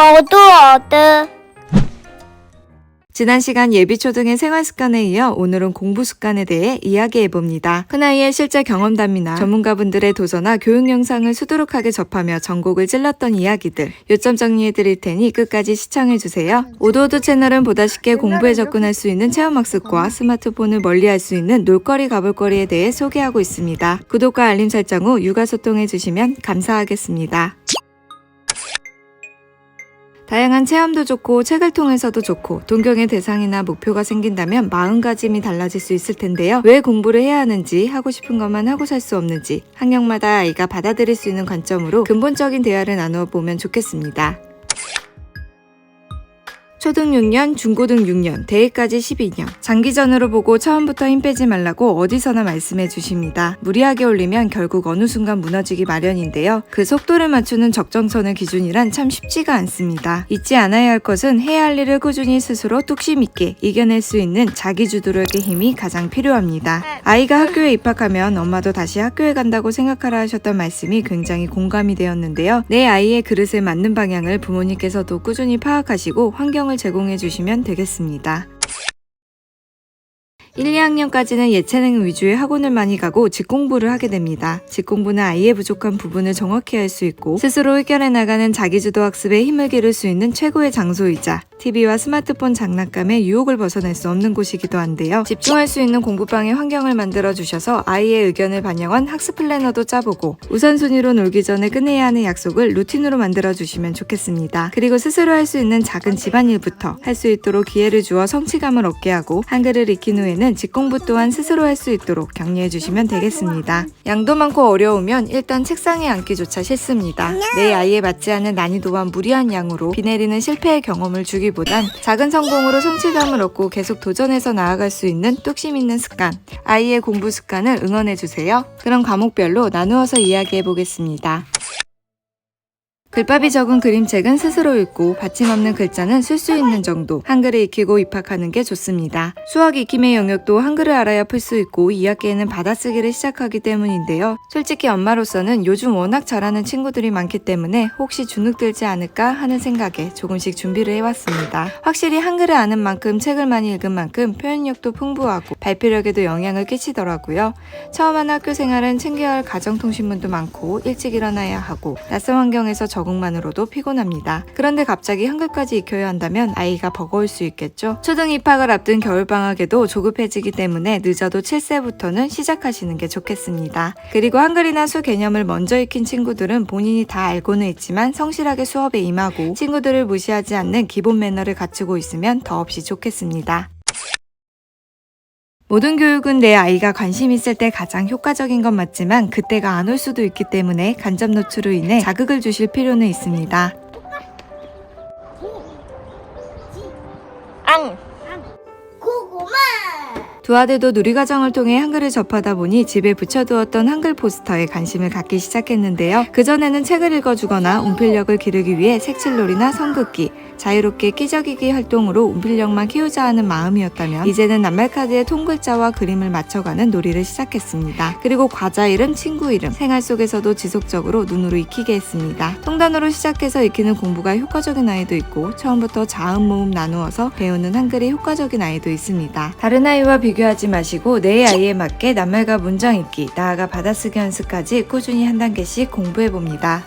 어두워드. 지난 시간 예비초등의 생활 습관에 이어 오늘은 공부 습관에 대해 이야기해 봅니다. 큰아이의 실제 경험담이나 전문가분들의 도서나 교육 영상을 수두룩하게 접하며 전곡을 찔렀던 이야기들 요점 정리해 드릴 테니 끝까지 시청해 주세요. 오도오도 채널은 보다 쉽게 공부에 접근할 수 있는 체험학습과 스마트폰을 멀리할 수 있는 놀거리 가볼거리에 대해 소개하고 있습니다. 구독과 알림 설정 후 육아 소통해 주시면 감사하겠습니다. 다양한 체험도 좋고 책을 통해서도 좋고 동경의 대상이나 목표가 생긴다면 마음가짐이 달라질 수 있을 텐데요. 왜 공부를 해야 하는지 하고 싶은 것만 하고 살 수 없는지 학년마다 아이가 받아들일 수 있는 관점으로 근본적인 대화를 나누어 보면 좋겠습니다. 초등 6년, 중고등 6년, 대회까지 12년. 장기전으로 보고 처음부터 힘 빼지 말라고 어디서나 말씀해 주십니다. 무리하게 올리면 결국 어느 순간 무너지기 마련인데요. 그 속도를 맞추는 적정선을 기준이란 참 쉽지가 않습니다. 잊지 않아야 할 것은 해야 할 일을 꾸준히 스스로 뚝심 있게 이겨낼 수 있는 자기 주도력의 힘이 가장 필요합니다. 아이가 학교에 입학하면 엄마도 다시 학교에 간다고 생각하라 하셨던 말씀이 굉장히 공감이 되었는데요. 내 아이의 그릇에 맞는 방향을 부모님께서도 꾸준히 파악하시고 환경을 제공해 주시면 되겠습니다. 1, 2학년까지는 예체능 위주의 학원을 많이 가고 직공부를 하게 됩니다. 직공부는 아이의 부족한 부분을 정확히 알 수 있고 스스로 해결해 나가는 자기주도 학습에 힘을 기를 수 있는 최고의 장소이자 TV와 스마트폰 장난감에 유혹을 벗어날 수 없는 곳이기도 한데요. 집중할 수 있는 공부방의 환경을 만들어 주셔서 아이의 의견을 반영한 학습 플래너도 짜보고 우선순위로 놀기 전에 끝내야 하는 약속을 루틴으로 만들어 주시면 좋겠습니다. 그리고 스스로 할 수 있는 작은 집안일부터 할 수 있도록 기회를 주어 성취감을 얻게 하고 한글을 익힌 후에는 직공부 또한 스스로 할 수 있도록 격려해 주시면 되겠습니다. 양도 많고 어려우면 일단 책상에 앉기조차 싫습니다. 내 아이에 맞지 않은 난이도와 무리한 양으로 비 내리는 실패의 경험을 주기 보단 작은 성공으로 성취감을 얻고 계속 도전해서 나아갈 수 있는 뚝심 있는 습관, 아이의 공부 습관을 응원해 주세요. 그럼 과목별로 나누어서 이야기해 보겠습니다. 글밥이 적은 그림책은 스스로 읽고 받침 없는 글자는 쓸 수 있는 정도 한글을 익히고 입학하는 게 좋습니다. 수학 익힘의 영역도 한글을 알아야 풀 수 있고 2학기에는 받아쓰기를 시작하기 때문인데요. 솔직히 엄마로서는 요즘 워낙 잘하는 친구들이 많기 때문에 혹시 주눅들지 않을까 하는 생각에 조금씩 준비를 해왔습니다. 확실히 한글을 아는 만큼 책을 많이 읽은 만큼 표현력도 풍부하고 발표력에도 영향을 끼치더라고요. 처음 한 학교 생활은 챙겨야 할 가정통신문도 많고 일찍 일어나야 하고 낯선 환경에서 적 응만으로도 피곤합니다. 그런데 갑자기 한글까지 익혀야 한다면 아이가 버거울 수 있겠죠. 초등 입학을 앞둔 겨울방학에도 조급해지기 때문에 늦어도 7세부터는 시작하시는 게 좋겠습니다. 그리고 한글이나 수 개념을 먼저 익힌 친구들은 본인이 다 알고는 있지만 성실하게 수업에 임하고 친구들을 무시하지 않는 기본 매너를 갖추고 있으면 더없이 좋겠습니다. 모든 교육은 내 아이가 관심 있을 때 가장 효과적인 건 맞지만 그때가 안 올 수도 있기 때문에 간접 노출로 인해 자극을 주실 필요는 있습니다. 앙. 고구마. 두 아들도 누리과정을 통해 한글을 접하다 보니 집에 붙여두었던 한글 포스터에 관심을 갖기 시작했는데요. 그전에는 책을 읽어주거나 운필력을 기르기 위해 색칠놀이나 성극기, 자유롭게 끼적이기 활동으로 운필력만 키우자 하는 마음이었다면 이제는 낱말카드에 통글자와 그림을 맞춰가는 놀이를 시작했습니다. 그리고 과자 이름, 친구 이름, 생활 속에서도 지속적으로 눈으로 익히게 했습니다. 통단으로 시작해서 익히는 공부가 효과적인 아이도 있고 처음부터 자음 모음 나누어서 배우는 한글이 효과적인 아이도 있습니다. 다른 아이와 비교하지 마시고 내 아이에 맞게 낱말과 문장 읽기, 나아가 받아쓰기 연습까지 꾸준히 한 단계씩 공부해 봅니다.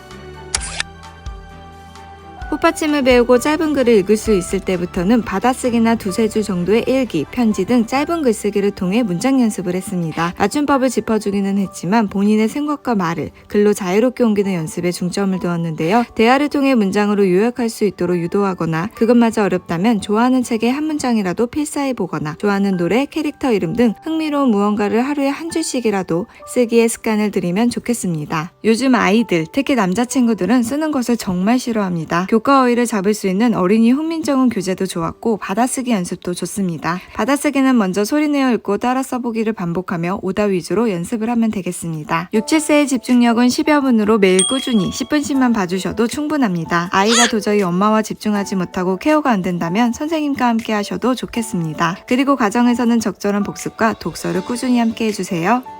꽃받침을 배우고 짧은 글을 읽을 수 있을 때부터는 받아쓰기나 두세 줄 정도의 일기, 편지 등 짧은 글쓰기를 통해 문장 연습을 했습니다. 맞춤법을 짚어주기는 했지만 본인의 생각과 말을 글로 자유롭게 옮기는 연습에 중점을 두었는데요. 대화를 통해 문장으로 요약할 수 있도록 유도하거나 그것마저 어렵다면 좋아하는 책의 한 문장이라도 필사해 보거나 좋아하는 노래, 캐릭터 이름 등 흥미로운 무언가를 하루에 한 줄씩이라도 쓰기의 습관을 들이면 좋겠습니다. 요즘 아이들, 특히 남자친구들은 쓰는 것을 정말 싫어합니다. 교과 어휘를 잡을 수 있는 어린이 훈민정음 교재도 좋았고 받아쓰기 연습도 좋습니다. 받아쓰기는 먼저 소리내어 읽고 따라 써보기를 반복하며 오다 위주로 연습을 하면 되겠습니다. 6, 7세의 집중력은 10여 분으로 매일 꾸준히 10분씩만 봐주셔도 충분합니다. 아이가 도저히 엄마와 집중하지 못하고 케어가 안 된다면 선생님과 함께 하셔도 좋겠습니다. 그리고 가정에서는 적절한 복습과 독서를 꾸준히 함께 해주세요.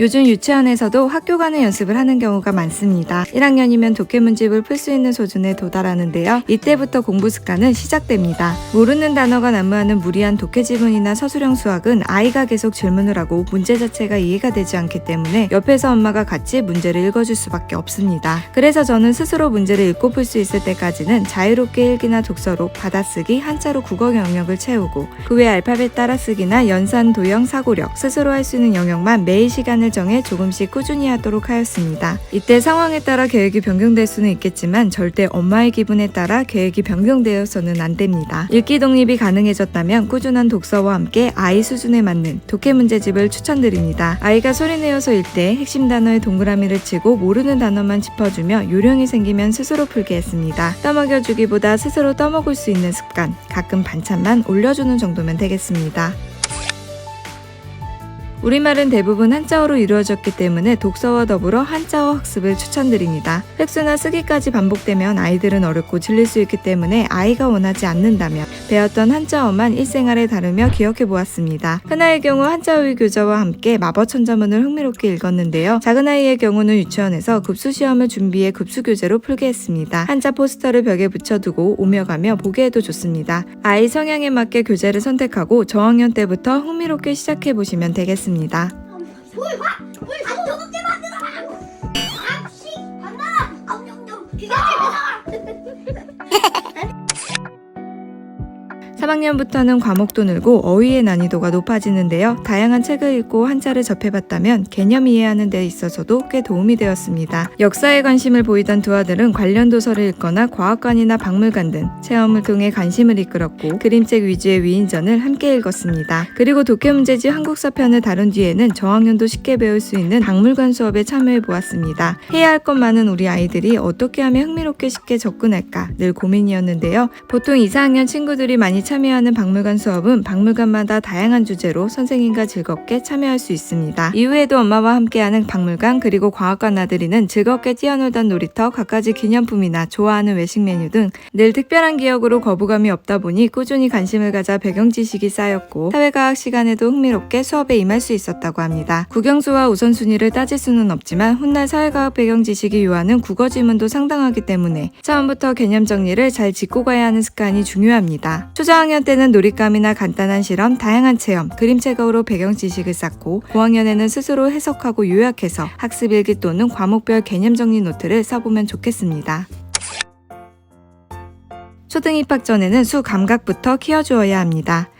요즘 유치원에서도 학교 가는 연습을 하는 경우가 많습니다. 1학년이면 독해 문집을 풀 수 있는 수준에 도달하는데요. 이때부터 공부 습관은 시작됩니다. 모르는 단어가 난무하는 무리한 독해 지문이나 서술형 수학은 아이가 계속 질문을 하고 문제 자체가 이해가 되지 않기 때문에 옆에서 엄마가 같이 문제를 읽어줄 수밖에 없습니다. 그래서 저는 스스로 문제를 읽고 풀 수 있을 때까지는 자유롭게 일기나 독서로 받아쓰기, 한자로 국어 영역을 채우고 그 외 알파벳 따라쓰기나 연산, 도형, 사고력, 스스로 할 수 있는 영역만 매일 시간을 정해 조금씩 꾸준히 하도록 하였습니다. 이때 상황에 따라 계획이 변경될 수는 있겠지만 절대 엄마의 기분에 따라 계획이 변경되어서는 안 됩니다. 읽기 독립이 가능해졌다면 꾸준한 독서와 함께 아이 수준에 맞는 독해 문제집을 추천드립니다. 아이가 소리내어서 읽 때 핵심 단어의 동그라미를 치고 모르는 단어만 짚어주며 요령이 생기면 스스로 풀게 했습니다. 떠먹여주기보다 스스로 떠먹을 수 있는 습관, 가끔 반찬만 올려주는 정도면 되겠습니다. 우리말은 대부분 한자어로 이루어졌기 때문에 독서와 더불어 한자어 학습을 추천드립니다. 획수나 쓰기까지 반복되면 아이들은 어렵고 질릴 수 있기 때문에 아이가 원하지 않는다면 배웠던 한자어만 일생활에 다루며 기억해 보았습니다. 큰 아이의 경우 한자어의 교재와 함께 마법천자문을 흥미롭게 읽었는데요. 작은 아이의 경우는 유치원에서 급수 시험을 준비해 급수 교재로 풀게 했습니다. 한자 포스터를 벽에 붙여두고 오며 가며 보기에도 좋습니다. 아이 성향에 맞게 교재를 선택하고 저학년 때부터 흥미롭게 시작해 보시면 되겠습니다. 불화 불안 뜨 3학년부터는 과목도 늘고 어휘의 난이도가 높아지는데요. 다양한 책을 읽고 한자를 접해봤다면 개념 이해하는 데 있어서도 꽤 도움이 되었습니다. 역사에 관심을 보이던 두 아들은 관련 도서를 읽거나 과학관이나 박물관 등 체험을 통해 관심을 이끌었고 그림책 위주의 위인전을 함께 읽었습니다. 그리고 독해 문제집 한국사 편을 다룬 뒤에는 저학년도 쉽게 배울 수 있는 박물관 수업에 참여해 보았습니다. 해야 할 것 많은 우리 아이들이 어떻게 하면 흥미롭게 쉽게 접근할까 늘 고민이었는데요. 보통 2, 4학년 친구들이 많이 참여 하는 박물관 수업은 박물관마다 다양한 주제로 선생님과 즐겁게 참여할 수 있습니다. 이후에도 엄마와 함께하는 박물관 그리고 과학관 아들이는 즐겁게 뛰어놀던 놀이터, 갖가지 기념품이나 좋아하는 외식 메뉴 등 늘 특별한 기억으로 거부감이 없다 보니 꾸준히 관심을 가져 배경 지식이 쌓였고 사회과학 시간에도 흥미롭게 수업에 임할 수 있었다고 합니다. 국영수와 우선순위를 따질 수는 없지만 훗날 사회과학 배경 지식이 요하는 국어 지문도 상당하기 때문에 처음부터 개념 정리를 잘 짚고 가야 하는 습관이 중요합니다. 초 저학년 때는 놀잇감이나 간단한 실험, 다양한 체험, 그림책으로 배경 지식을 쌓고 고학년에는 스스로 해석하고 요약해서 학습 일기 또는 과목별 개념 정리 노트를 써보면 좋겠습니다. 초등 입학 전에는 수 감각부터 키워주어야 합니다.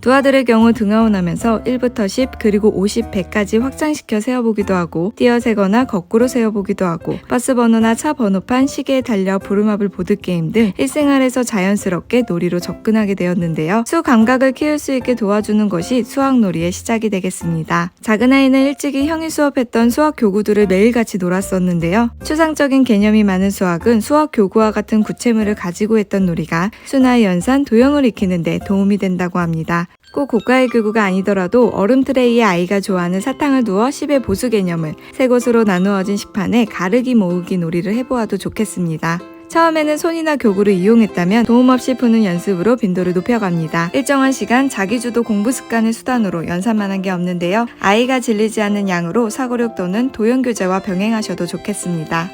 두 아들의 경우 등하원하면서 1부터 10 그리고 50, 100까지 확장시켜 세어보기도 하고 띄어 세거나 거꾸로 세어보기도 하고 버스 번호나 차 번호판, 시계에 달려 부루마블 보드게임 등 일생활에서 자연스럽게 놀이로 접근하게 되었는데요. 수 감각을 키울 수 있게 도와주는 것이 수학놀이의 시작이 되겠습니다. 작은 아이는 일찍이 형이 수업했던 수학 교구들을 매일같이 놀았었는데요. 추상적인 개념이 많은 수학은 수학 교구와 같은 구체물을 가지고 했던 놀이가 수나 연산, 도형을 익히는 데 도움이 된다고 합니다. 꼭 고가의 교구가 아니더라도 얼음 트레이에 아이가 좋아하는 사탕을 두어 10의 보수 개념을 세 곳으로 나누어진 식판에 가르기 모으기 놀이를 해보아도 좋겠습니다. 처음에는 손이나 교구를 이용했다면 도움 없이 푸는 연습으로 빈도를 높여갑니다. 일정한 시간 자기주도 공부 습관을 수단으로 연산만 한 게 없는데요. 아이가 질리지 않는 양으로 사고력 또는 도형 교재와 병행하셔도 좋겠습니다.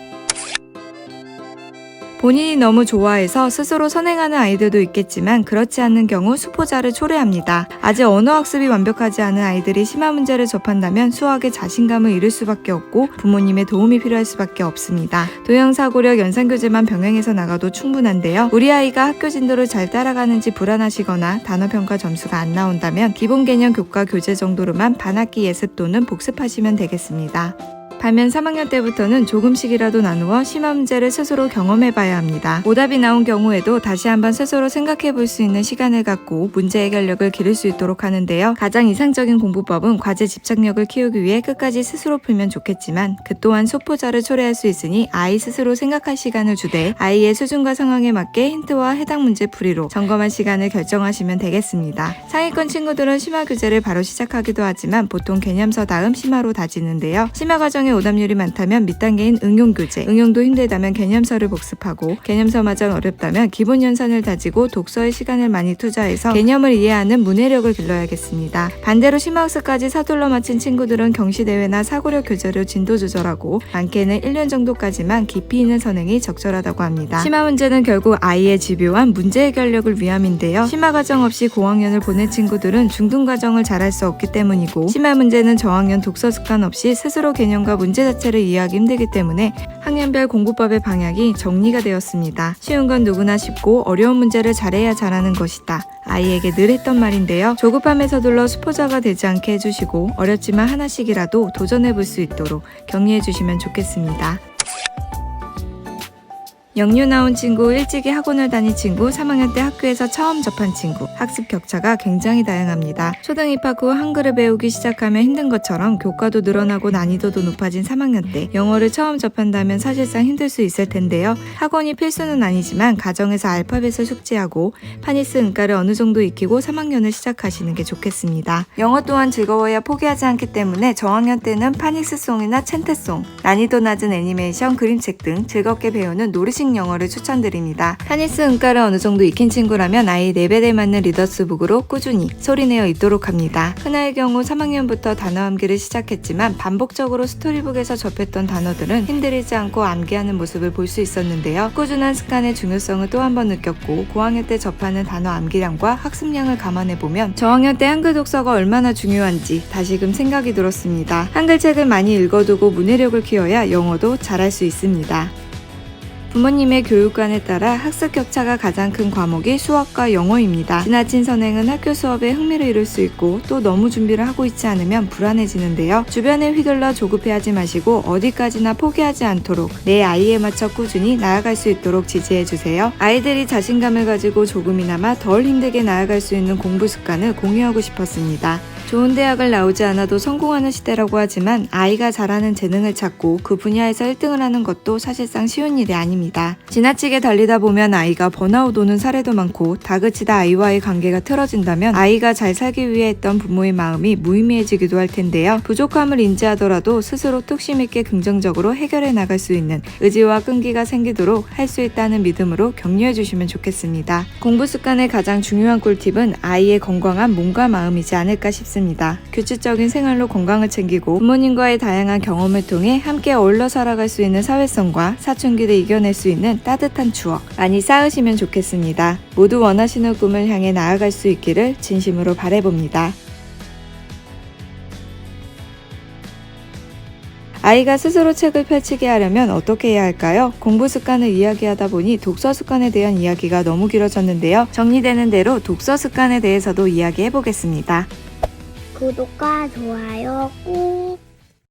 본인이 너무 좋아해서 스스로 선행하는 아이들도 있겠지만 그렇지 않는 경우 수포자를 초래합니다. 아직 언어 학습이 완벽하지 않은 아이들이 심한 문제를 접한다면 수학에 자신감을 잃을 수밖에 없고 부모님의 도움이 필요할 수밖에 없습니다. 도형 사고력 연산 교재만 병행해서 나가도 충분한데요. 우리 아이가 학교 진도를 잘 따라가는지 불안하시거나 단어 평가 점수가 안 나온다면 기본 개념 교과 교재 정도로만 반학기 예습 또는 복습하시면 되겠습니다. 반면 3학년 때부터는 조금씩이라도 나누어 심한 문제를 스스로 경험해 봐야 합니다. 오답이 나온 경우에도 다시 한번 스스로 생각해 볼 수 있는 시간을 갖고 문제 해결력을 기를 수 있도록 하는데요. 가장 이상적인 공부법은 과제 집착력을 키우기 위해 끝까지 스스로 풀면 좋겠지만 그 또한 소포자를 초래할 수 있으니 아이 스스로 생각할 시간을 주되 아이의 수준과 상황에 맞게 힌트와 해당 문제 풀이로 점검할 시간을 결정하시면 되겠습니다. 상위권 친구들은 심화 교재를 바로 시작하기도 하지만 보통 개념서 다음 심화로 다지는데요. 심화 과정에 수강에 오답률이 많다면 밑단계인 응용 교재, 응용도 힘들다면 개념서를 복습하고 개념서마저 어렵다면 기본 연산을 다지고 독서에 시간을 많이 투자해서 개념을 이해하는 문해력을 길러야겠습니다. 반대로 심화학습까지 서둘러 마친 친구들은 경시대회나 사고력 교재로 진도 조절하고 많게는 1년 정도까지만 깊이 있는 선행이 적절하다고 합니다. 심화 문제는 결국 아이의 집요한 문제 해결력을 위함인데요. 심화 과정 없이 고학년을 보낸 친구들은 중등 과정을 잘할 수 없기 때문이고 심화 문제는 저학년 독서 습관 없이 스스로 개념과 문제 자체를 이해하기 힘들기 때문에 학년별 공부법의 방향이 정리가 되었습니다. 쉬운 건 누구나 쉽고 어려운 문제를 잘해야 잘하는 것이다. 아이에게 늘 했던 말인데요. 조급함에 서둘러 수포자가 되지 않게 해주시고 어렵지만 하나씩이라도 도전해 볼 수 있도록 격려해 주시면 좋겠습니다. 영유 나온 친구, 일찍이 학원을 다닌 친구, 3학년 때 학교에서 처음 접한 친구, 학습 격차가 굉장히 다양합니다. 초등 입학 후 한글을 배우기 시작하면 힘든 것처럼 교과도 늘어나고 난이도도 높아진 3학년 때 영어를 처음 접한다면 사실상 힘들 수 있을 텐데요. 학원이 필수는 아니지만 가정에서 알파벳을 숙지하고 파니스 은가를 어느 정도 익히고 3학년을 시작하시는 게 좋겠습니다. 영어 또한 즐거워야 포기하지 않기 때문에 저학년 때는 파닉스송이나 챈테송, 난이도 낮은 애니메이션, 그림책 등 즐겁게 배우는 놀이식 영어를 추천드립니다. 파니스 은가를 어느 정도 익힌 친구라면 아이 레벨에 맞는 리더스북으로 꾸준히 소리내어 읽도록 합니다. 흔아의 경우 3학년부터 단어 암기를 시작했지만 반복적으로 스토리북에서 접했던 단어들은 힘들이지 않고 암기하는 모습을 볼 수 있었는데요. 꾸준한 습관의 중요성을 또 한 번 느꼈고 고학년 때 접하는 단어 암기량과 학습량을 감안해 보면 저학년 때 한글 독서가 얼마나 중요한지 다시금 생각이 들었습니다. 한글책을 많이 읽어두고 문해력을 키워야 영어도 잘할 수 있습니다. 부모님의 교육관에 따라 학습 격차가 가장 큰 과목이 수학과 영어입니다. 지나친 선행은 학교 수업에 흥미를 잃을 수 있고 또 너무 준비를 하고 있지 않으면 불안해지는데요. 주변에 휘둘러 조급해하지 마시고 어디까지나 포기하지 않도록 내 아이에 맞춰 꾸준히 나아갈 수 있도록 지지해 주세요. 아이들이 자신감을 가지고 조금이나마 덜 힘들게 나아갈 수 있는 공부 습관을 공유하고 싶었습니다. 좋은 대학을 나오지 않아도 성공하는 시대라고 하지만 아이가 잘하는 재능을 찾고 그 분야에서 1등을 하는 것도 사실상 쉬운 일이 아닙니다. 지나치게 달리다 보면 아이가 번아웃 오는 사례도 많고 다그치다 아이와의 관계가 틀어진다면 아이가 잘 살기 위해 했던 부모의 마음이 무의미해지기도 할 텐데요. 부족함을 인지하더라도 스스로 뚝심 있게 긍정적으로 해결해 나갈 수 있는 의지와 끈기가 생기도록 할 수 있다는 믿음으로 격려해 주시면 좋겠습니다. 공부 습관의 가장 중요한 꿀팁은 아이의 건강한 몸과 마음이지 않을까 싶 습니다. 규칙적인 생활로 건강을 챙기고 부모님과의 다양한 경험을 통해 함께 어울러 살아갈 수 있는 사회성과 사춘기를 이겨낼 수 있는 따뜻한 추억 많이 쌓으시면 좋겠습니다. 모두 원하시는 꿈을 향해 나아갈 수 있기를 진심으로 바래봅니다. 아이가 스스로 책을 펼치게 하려면 어떻게 해야 할까요? 공부 습관을 이야기하다 보니 독서 습관에 대한 이야기가 너무 길어졌는데요. 정리되는 대로 독서 습관에 대해서도 이야기해 보겠습니다. 구독과 좋아요 꾹